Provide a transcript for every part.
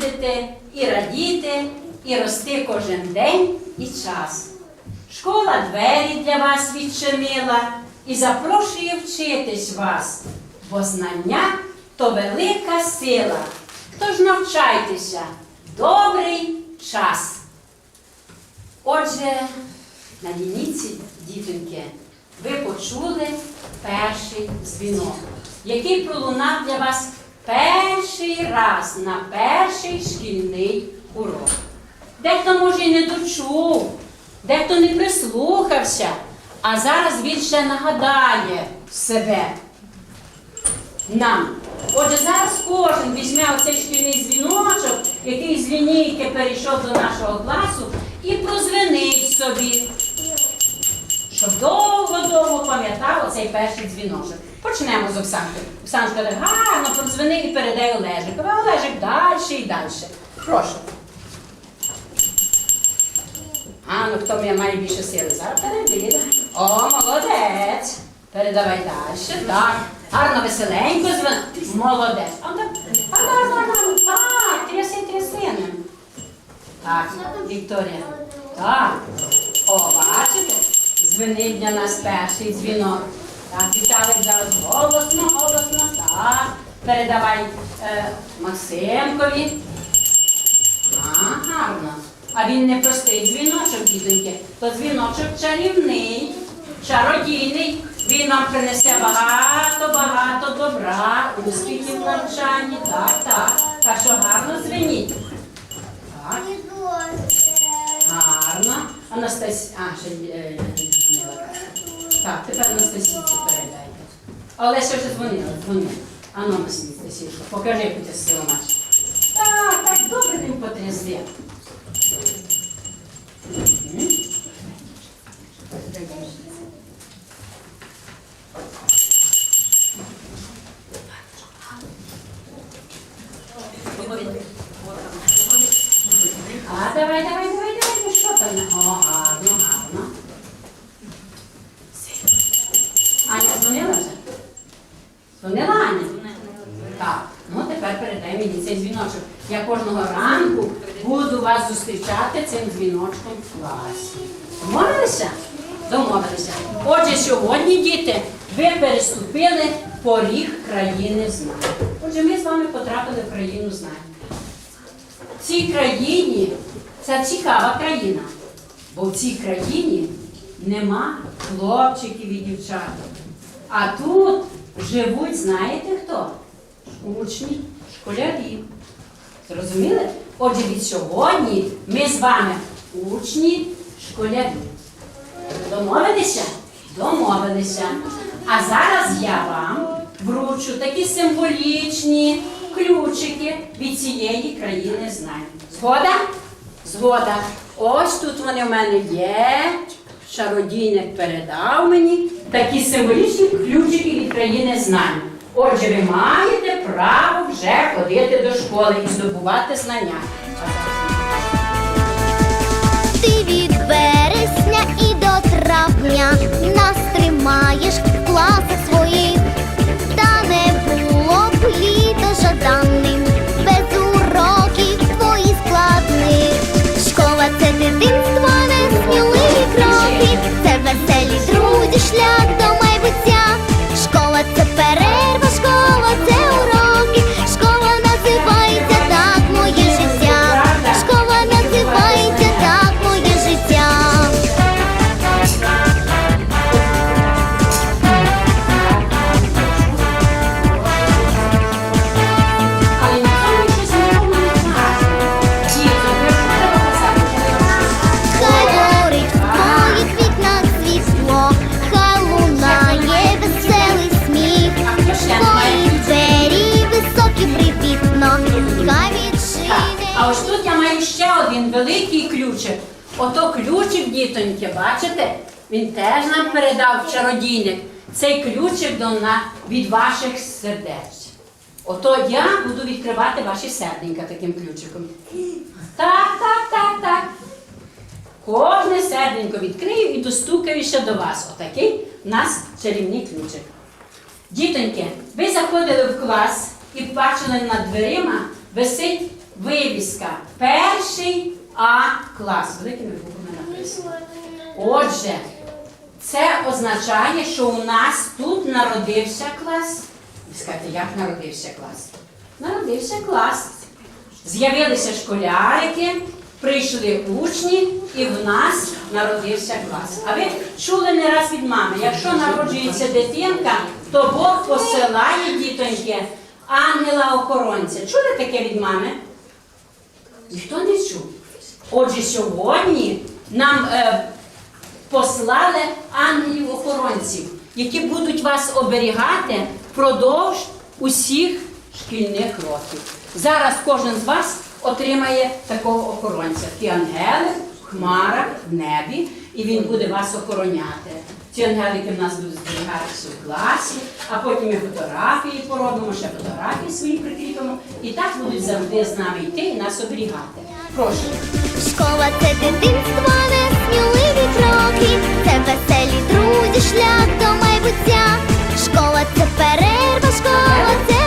будете і радіти, і рости кожен день і час. Школа двері для вас відчинила і запрошує вчитись вас, бо знання то велика сила. Тож навчайтеся, добрий час. Отже, на лінійці, дітоньки, ви почули перший дзвінок, який пролунав для вас перший раз на перший шкільний урок. Дехто, може, і не дочув, дехто не прислухався, а зараз він ще нагадає себе нам. Отже, зараз кожен візьме оцей шкільний дзвіночок, який з лінійки перейшов до нашого класу, і прозвенить собі, щоб довго-довго пам'ятав оцей перший дзвіночок. Почнемо з Оксанки. Оксанка так гарно прозвени і передай Олежикові. А Олежик далі і далі. Прошу. А, ну хто має має більше сили? Зараз перевіримо. О, молодець. Передавай далі. Так. Гарно, веселенько звен. Молодець. А, так. Гарно, гарно, гарно. Так, тряси, тряси. Так, Вікторія. Так. О, бачите? Дзвенить для нас перший дзвінок. Так, Віталик зараз голосно, голосно. Так. Передавай е, Максимкові. А, гарно. А він не простий дзвіночок, дітоньки, то дзвіночок чарівний, чародійний. Він нам принесе багато-багато добра, успіхів в навчанні. Так, так. Так що гарно дзвеніть. Так, гарно. Анастасія. А, ще е, не дзвонила. Так, тепер Анастасійці передайте. Олеся вже дзвонила, дзвонила. А ну, Анастасійка, покажи, яку ти сила маєш. Так, так, добре тим потрясли. Мгм. Передай мені цей дзвіночок. Я кожного ранку буду вас зустрічати цим дзвіночком в класі. Домовилися? Домовилися. Отже, сьогодні, діти, ви переступили поріг країни знань. Отже, ми з вами потрапили в країну знань. В цій країні це цікава країна, бо в цій країні нема хлопчиків і дівчаток. А тут живуть, знаєте хто? Учні, школярі. Зрозуміли? Отже, від сьогодні ми з вами учні, школярі. Домовилися? Домовилися. А зараз я вам вручу такі символічні ключики від цієї країни знань. Згода? Згода. Ось тут вони в мене є. Чародійник передав мені такі символічні ключики від країни знань. Отже, ви маєте право вже ходити до школи і здобувати знання. Ти від вересня і до травня нас тримаєш в класах своїх, та не було б літо жаданим, без уроків твоїх складних. Школа це дитинство, передав чародійник. Цей ключик до на, від ваших сердець. Ото я буду відкривати ваші серденька таким ключиком. Так, так, так, так. Кожне серденько відкрию і достукаю ще до вас. Отакий у нас чарівний ключик. Дітоньки, ви заходили в клас і бачили над дверима висить вивіска. Перший А клас. Великими буквами написано. Отже, це означає, що у нас тут народився клас. Скажете, як народився клас? Народився клас. З'явилися школярики, прийшли учні, і в нас народився клас. А ви чули не раз від мами, якщо народжується дитинка, то Бог посилає дітоньки ангела-охоронця. Чули таке від мами? Ніхто не чув. Отже, сьогодні нам е, послали ангелів-охоронців, які будуть вас оберігати впродовж усіх шкільних років. Зараз кожен з вас отримає такого охоронця. Ті ангели в хмарах в небі, і він буде вас охороняти. Ці ангелики в нас будуть зберігатися у класі, а потім ми фотографії поробимо, ще фотографії свої прикріпимо, і так будуть завжди з нами йти і нас оберігати. Прошу. Школа це дитинство, несміливі кроки, це веселі друзі, шлях до майбуття. Школа це перерва, школа це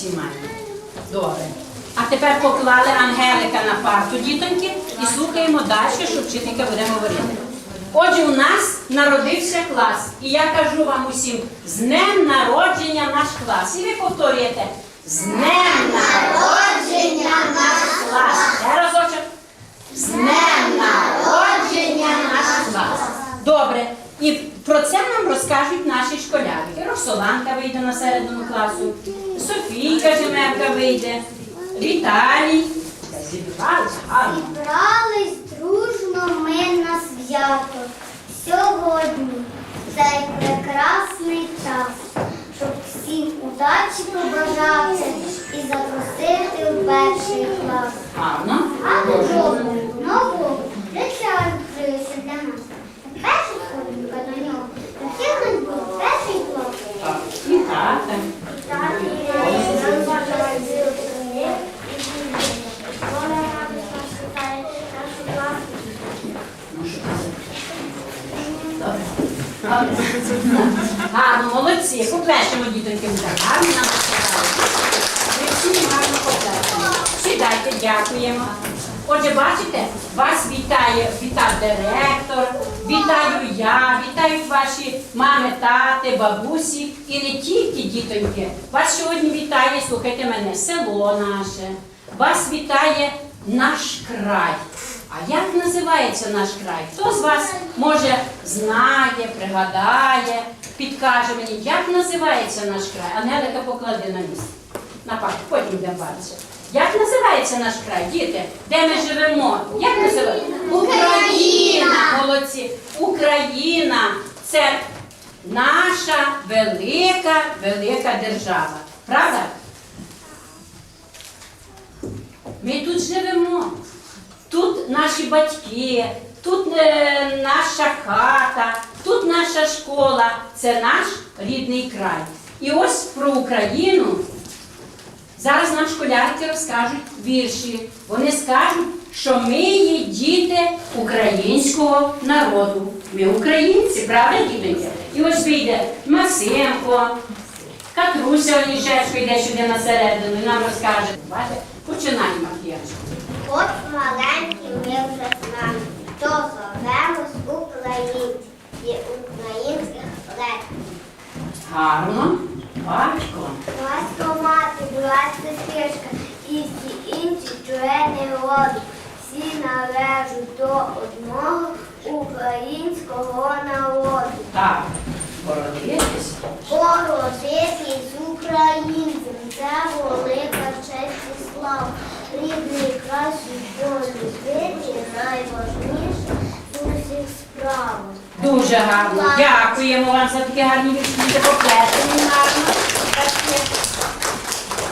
Всі. Добре. А тепер поклали Ангелика на парту, дітоньки, і слухаємо далі, що вчителька буде говорити. Отже, у нас народився клас. І я кажу вам усім, з днем народження наш клас. І ви повторюєте, з днем народження наш клас. Ще разочок. З днем народження наш клас. Добре. І про це нам розкажуть наші школярики. Роксоланка вийде на середину класу, Софійка Жеменка вийде, Віталій. Зібралися гарно. Зібрались дружно ми на свято сьогодні, цей прекрасний час, щоб всім удачі побажати запросити в перший клас. Гарно. А Прошу. новому, новому реча відкриється для нас. Перша сходинка до нього. Захиглить був перший клас. Так. І так, так. Ну, що це? Добре. Гарно. Гарно, молодці. Поплещемо дітоньки так. Гарно нам розказали. Ви всі гарно поплещемо. Сідайте, дякуємо. Отже, бачите, вас вітає, вітав директор, вітаю я, вітають ваші мами, тати, бабусі. І не тільки дітоньки. Вас сьогодні вітає, слухайте мене, село наше. Вас вітає наш край. А як називається наш край? Хто з вас може знає, пригадає, підкаже мені, як називається наш край? Ангелика поклади на місце. На парк, потім йдемо бачити. Як називається наш край, діти? Де ми живемо? Як називається? Україна! Молодці! Україна це наша велика, велика держава. Правда? Ми тут живемо. Тут наші батьки, тут е, наша хата, тут наша школа. Це наш рідний край. І ось про Україну зараз нам школярики розкажуть вірші. Вони скажуть, що ми є діти українського народу. Ми українці, правда, дітоньки? І ось вийде Максимко, Катруся Олішечко йде сюди на середину і нам розкаже. Бачите? Починаємо макіяж. От маленькі ми вже знаємо, що зовемось українці і українських лет. Гарно. Батько. Батько мати, брат, сестричка і всі інші члени роду. Всі належать до одного українського народу. Так. Породитись. Породити з українцем це велика честь і слава. рідний край світі найважніше з усіх справ. Дуже гарно. Дякуємо вам за такі гарні вірші. Поплетені гарно.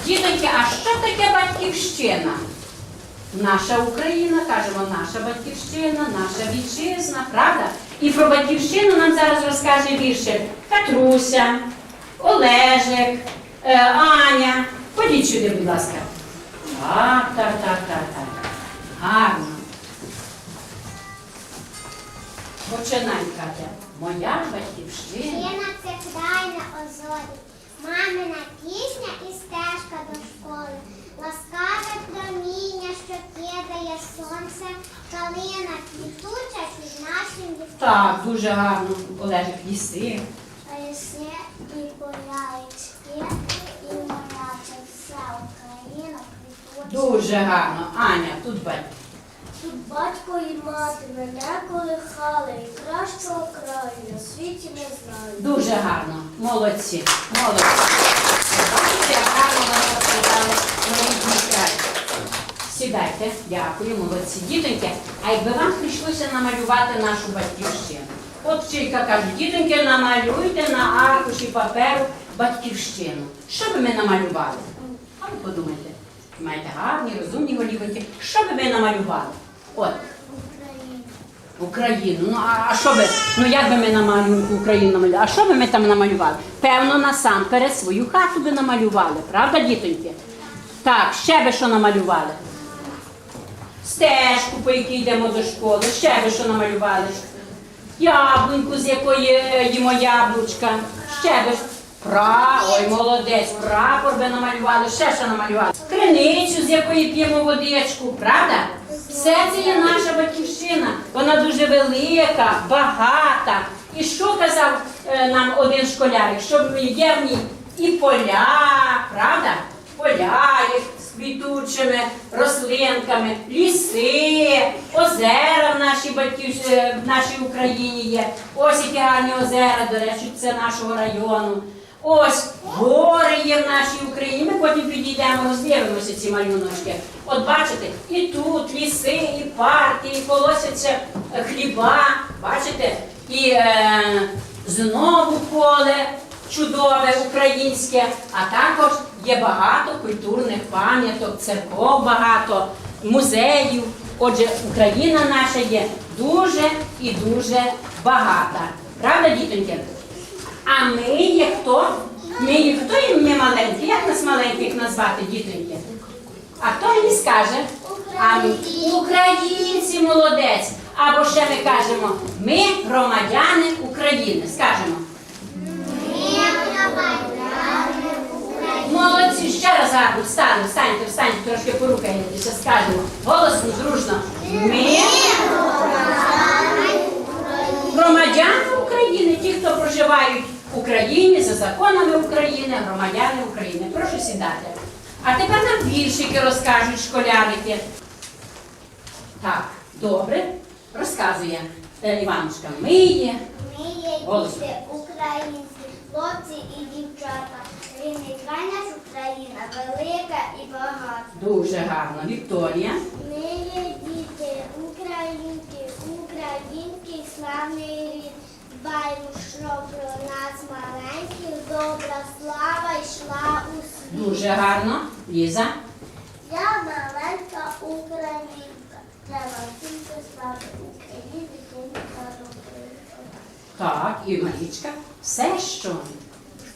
Дітоньки, а що таке батьківщина? Наша Україна, кажемо, наша батьківщина, наша вітчизна, правда? І про батьківщину нам зараз розкаже віршик Катруся, Олежик, е, Аня. Ходіть сюди, будь ласка. Так, так, так, так, так. Гарно. Починай, Катя. Моя батьківщина. Сина це край на озорі, мамина пісня і стежка до школи. Ласкаве проміння, що кидає сонце, калина квітуча під нашим вікном. Так, дуже гарно. Олежик, їси. Лісі і поля річки, і моя це вся Україна квітуча. Дуже гарно. Аня, тут бать. Тут батько і мати мене колихали, і кращого краю на світі не знаю. Дуже гарно. Молодці. Молодці. Бачите, як гарно вам розповідали на рідний край. Сідайте, дякую, молодці. Дітоньки, а якби вам прийшлося намалювати нашу батьківщину. От вчителька каже, дітоньки, намалюйте на аркуші паперу батьківщину. Що би ми намалювали? А ви подумайте. Маєте гарні, розумні голівоньки. Що би ми намалювали? От, Україну. Ну а, а що би, ну як би ми намалювали Україну намалювали? А що би ми там намалювали? Певно, насамперед свою хату би намалювали, правда, дітоньки? Так, ще би що намалювали? Стежку, по якій йдемо до школи, ще би що намалювали? Яблуньку, з якої е, їмо яблучка, ще би Пра, ой, молодець, прапор би намалювали, ще що намалювали. Криницю, з якої п'ємо водичку, правда? Все це є наша батьківщина. Вона дуже велика, багата. І що казав е, нам один школярик? Що є в ній і поля, правда? Поля квітучими рослинками, ліси, озера в нашій батьківщині, в нашій Україні є. Ось які гарні озера, до речі, це нашого району. Ось гори є в нашій Україні. Ми потім підійдемо, роздивимося ці малюночки. От бачите, і тут ліси, і парки, і колосяться е, хліба. Бачите? І е, знову поле чудове українське, а також є багато культурних пам'яток, церков багато, музеїв. Отже, Україна наша є дуже і дуже багата. Правда, дітоньки? А ми є хто? Ми є хто і ми маленькі? Як нас маленьких назвати, дітоньки? А хто мені скаже? А українці молодець. Або ще ми кажемо, ми громадяни України. Скажемо. Молодці, ще раз гарно встали, встаньте, встаньте, трошки порухаєтеся, скажемо. Голосно, дружно. Ми громадяни України, ті, хто проживають в Україні за законами України, громадяни України. Прошу сідати. А тепер нам віршики розкажуть школярики. Так, добре. Розказує е, Іванушка. Ми є. Ми є діти українські, хлопці і дівчата. Край наш Україна, велика і багата. Дуже гарно. Вікторія. Ми є діти українські, український славний рід. Дбаймо, що про нас маленьких, добра слава йшла у світ. Дуже гарно. Ліза. Я маленька українка, треба тільки слави України, думка робити. Так, і Марічка. Все, що.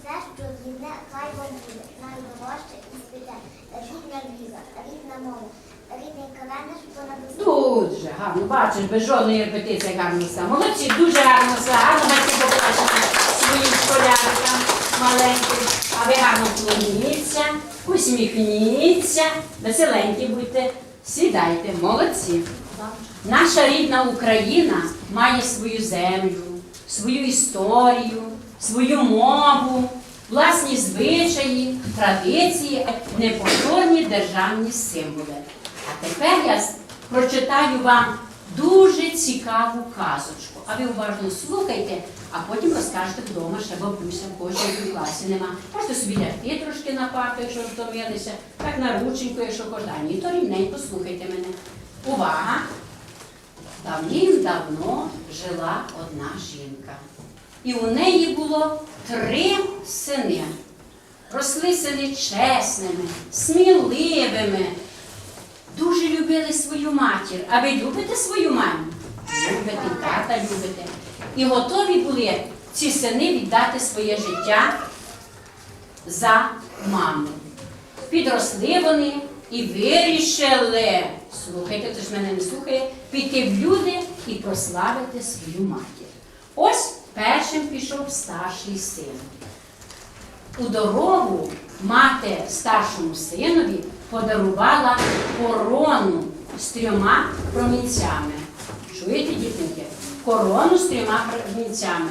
Все, що зійде, хай вам буде, найдорожче і світе. Рідна віза, рідна мова, рідний календар, понад усе. Дуже гарно. Бачиш, без жодної репетиції гарно все. Молодці, дуже гарно все. Гарно батьки побачили своїм школярикам маленьким. А ви гарно вклоніться, усміхніться, веселенькі будьте. Сідайте, молодці. Наша рідна Україна має свою землю, свою історію, свою мову, звичаї, традиції, неповторні державні символи. А тепер я прочитаю вам дуже цікаву казочку. А ви уважно слухайте, а потім розкажете вдома, ще бабуся, в кожній класі нема. Можете собі лягти трошки на парту, якщо втомилися, так на рученьку, якщо хочете. А ні, то рівненько слухайте мене. Увага! Давним-давно жила одна жінка. І у неї було три сини. Росли сини чесними, сміливими, дуже любили свою матір. А ви любите свою маму? Любите, тата любите. І готові були ці сини віддати своє життя за маму. Підросли вони і вирішили, слухайте, хто ж мене не слухає, піти в люди і прославити свою матір. Ось першим пішов старший син. У дорогу мати старшому синові подарувала корону з трьома промінцями. Чуєте, дітеньки? Корону з трьома промінцями.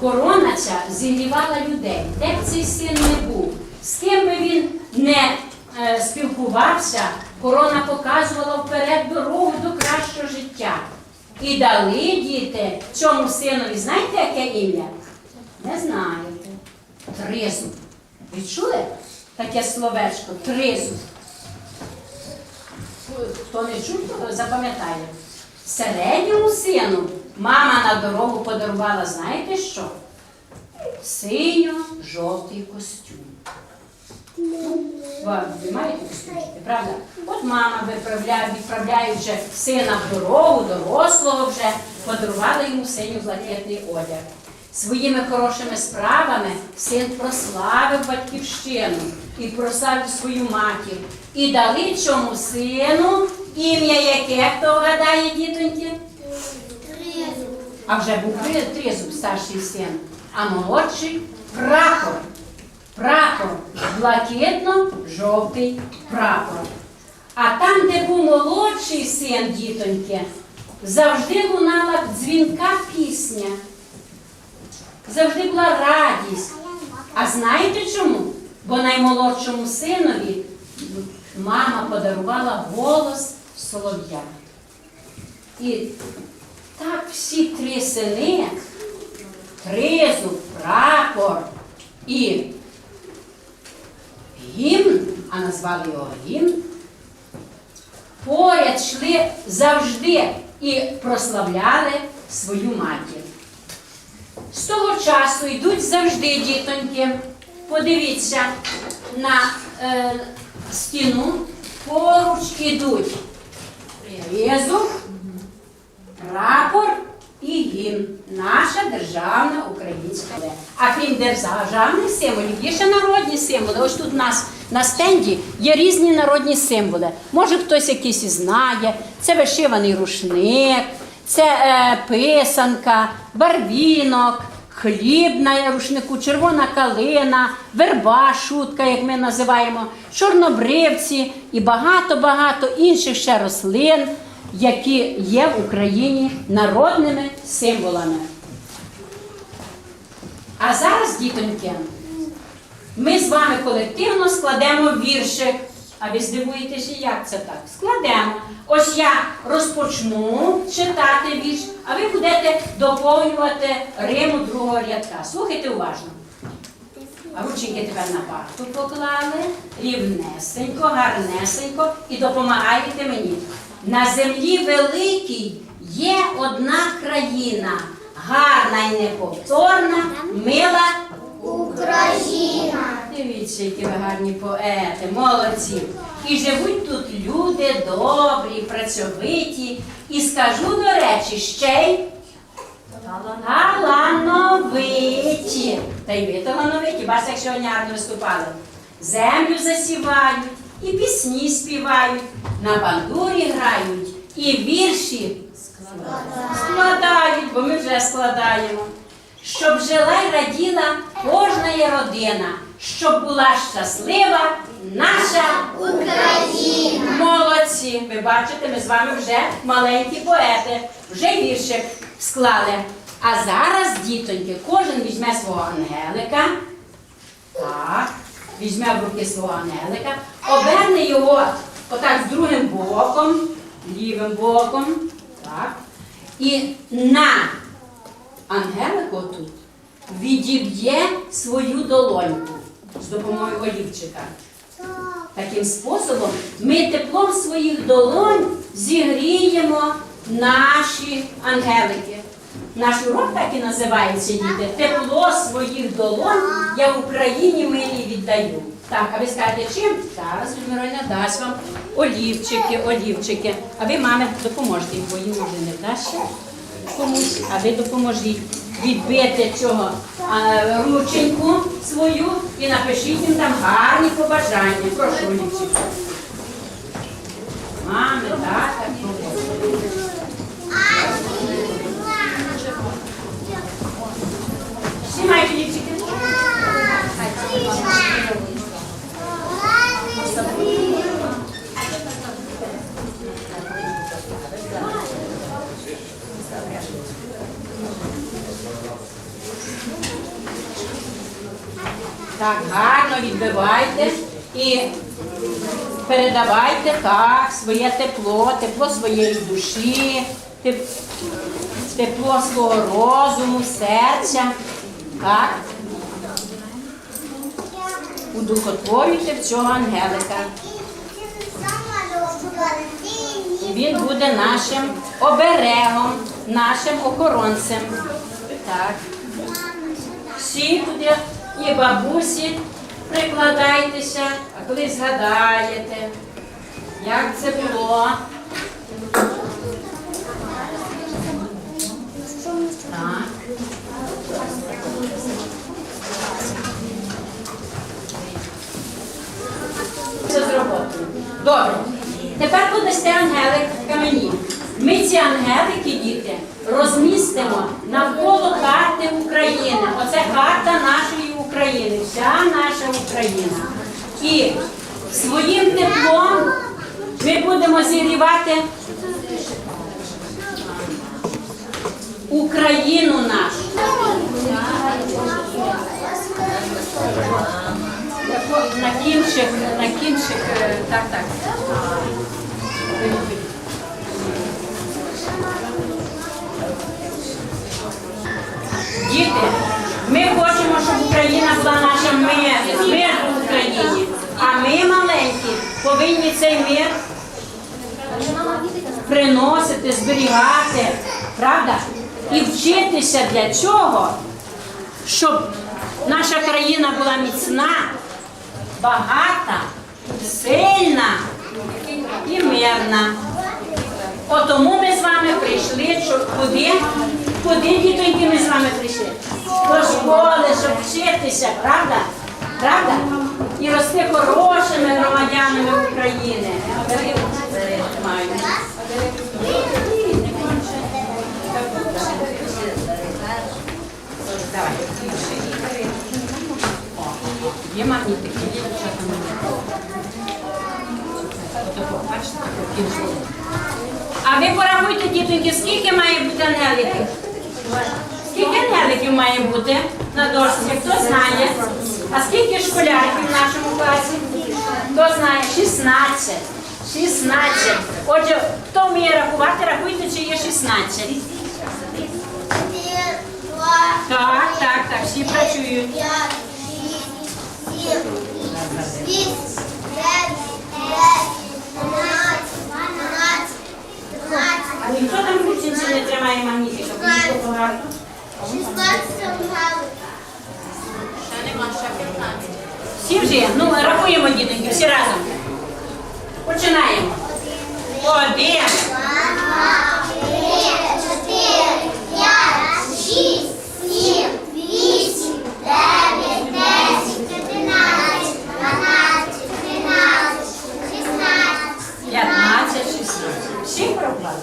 Корона ця зігрівала людей, де б цей син не був, з ким би він не е, спілкувався, корона показувала вперед дорогу до кращого життя. І дали діти цьому синові, знаєте, яке ім'я? Не знаєте. Тризуб. Ви чули таке словечко? Тризуб. Хто не чув, то запам'ятає. Середньому сину мама на дорогу подарувала, знаєте що? Синьо-жовтий костюм. Ви, ви правда? От мама, виправляє, відправляючи сина в дорогу, дорослого вже, подарувала йому синьо-блакитний одяг. Своїми хорошими справами син прославив батьківщину і прославив свою матір. І дали цьому сину ім'я яке, хто вгадає, дітоньки? А вже був тризуб старший син, а молодший прапор. Прапор, блакитно-жовтий прапор. А там, де був молодший син дітоньки, завжди лунала дзвінка пісня. Завжди була радість. А знаєте чому? Бо наймолодшому синові мама подарувала голос солов'я. І так всі три сини, тризуб, прапор і гімн, а назвали його гімн, поряд йшли завжди і прославляли свою матір. З того часу йдуть завжди дітоньки. Подивіться на е, стіну, поруч ідуть Тризуб, прапор і гімн. Наша державна українська. А крім державних символів, є ще народні символи. Ось тут у нас на стенді є різні народні символи. Може хтось якийсь і знає. Це вишиваний рушник, це е, писанка, барвінок, хліб на рушнику, червона калина, верба, шутка, як ми називаємо, чорнобривці і багато-багато інших ще рослин, які є в Україні народними символами. А зараз, дітоньки, ми з вами колективно складемо віршик. А ви здивуєтеся, як це так? Складемо. Ось я розпочну читати вірш, а ви будете доповнювати риму другого рядка. Слухайте уважно. А рученьки тепер на парту поклали, рівнесенько, гарнесенько і допомагаєте мені. На землі великій є одна країна, гарна і неповторна, мила Україна. Дивіться, які ви гарні поети, молодці. І живуть тут люди добрі, працьовиті. І скажу, до речі, ще й талановиті. Та й ви талановиті, бачите, як сьогодні гарно виступали. Землю засівають, і пісні співають, на бандурі грають, і вірші складають, бо ми вже складаємо. Щоб жила й раділа кожна родина, щоб була щаслива наша Україна. молодці. Ви бачите, ми з вами вже маленькі поети, вже віршик склали. А зараз, дітоньки, кожен візьме свого ангелика. Так, візьме в руки свого ангелика, оберне його Отак з другим боком, лівим боком. Так. І на Ангелику тут відіб'є свою долоньку з допомогою олівчика. Таким способом ми теплом своїх долонь зігріємо наші ангелики. Наш урок так і називається діти. Тепло своїх долонь я Україні милій віддаю. Так, а ви скажете чим? Зараз Людмила дасть вам олівчики, олівчики. А ви, мами, допоможете їм, бо їм може не вдасться комусь, а ви допоможіть відбити цього рученьку свою і напишіть їм там гарні побажання. Прошу, олівчик. Мами, тата, всі мають Так, гарно відбивайте і передавайте так своє тепло, тепло своєї душі, тепло свого розуму, серця. Так. Удухотворюйте в цього ангелика. Він буде нашим оберегом, нашим охоронцем. Так. Всі туди і бабусі прикладайтеся, а коли згадаєте, як це було. Так. Це з роботою. Добре. Тепер подасте ангелик мені. Ми ці ангелики, діти, розмістимо навколо карти України. Оце карта нашої України, вся наша Україна. І повинні цей мир приносити, зберігати, правда? І вчитися для чого? Щоб наша країна була міцна, багата, сильна і мирна. От тому ми з вами прийшли, щоб куди? Куди, дітоньки, ми з вами прийшли? До школи, щоб вчитися, правда? Правда? І рости хорошими громадянами України. Є магнітики. А ви порахуйте, дітоньки, скільки має бути ангеликів? Скільки ангеликів має бути на дошці? Хто знає? А скільки школяриків в нашому класі? Хто знає? 16. 16. Отже, хто вміє рахувати, рахуйте, чи є 16. Так, так, так, всі працюють. Ніхто там в руцінці не тримає магнітика, бо погано. Всі вже? Ну, рахуємо, дітоньки, всі разом. Починаємо. Один, Два, три, чотири, пять, шість, сім, вісім, дев'ять, п'ять, п'ятнадцять, шістнадцять. Всі проклали?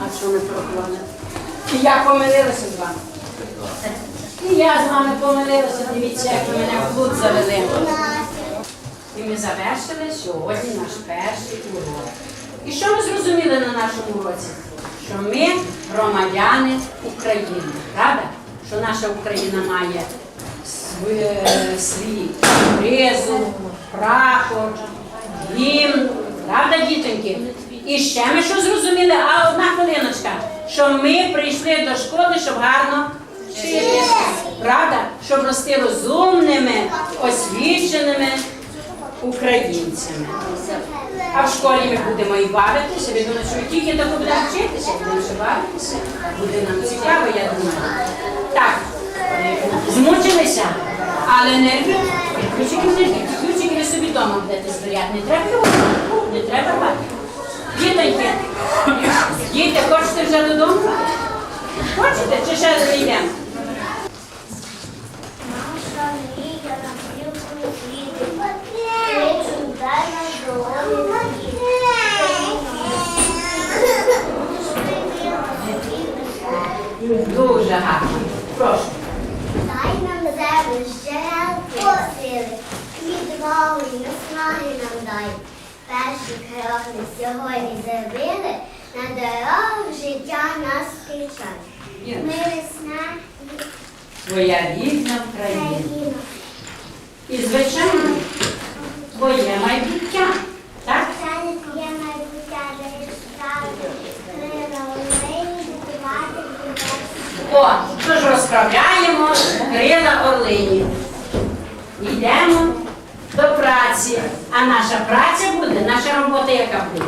А що ми проклали? Я помилилася я з вами помилилася, дивіться, як мене в клуб завели. І ми завершили сьогодні наш перший урок. І що ми зрозуміли на нашому уроці? Що ми громадяни України, правда? Що наша Україна має свій, призу, прапор, гімн, правда, дітоньки? І ще ми що зрозуміли, а одна хвилиночка, що ми прийшли до школи, щоб гарно вчитися. Правда? Щоб рости розумними, освіченими українцями. А в школі ми будемо і бавитися. Ви думаєте, що тільки тако будемо вчитися, будемо ще бавитися. Буде нам цікаво, я думаю. Так, змучилися, але не рвіть. Ключики не. Ключики ви собі вдома будете зберігати. Не треба його, не треба бати. Дітоньки, діти, хочете вже додому? Хочете чи ще не Дуже гарно. Прошу. Дай нам землю ще посили, відвагу і наснаги нам дай. Перші кроки сьогодні зробили, на дорогу життя нас включай. Ми весна Твоя рідна країна. І, звичайно, твоє майбуття. Так? Це не твоє майбуття, де ставити крила олені, будувати будувати. О, що ж розправляємо крила орлині. Йдемо до праці. А наша праця буде, наша робота яка буде?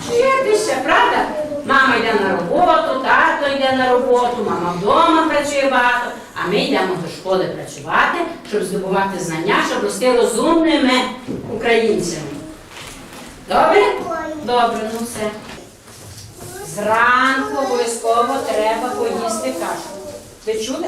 Вчитися, правда? Мама йде на роботу, тато йде на роботу, мама вдома працює багато, а ми йдемо до школи працювати, щоб здобувати знання, щоб рости розумними українцями. Добре? Добре, ну все. Зранку обов'язково треба поїсти кашу. Ви чули?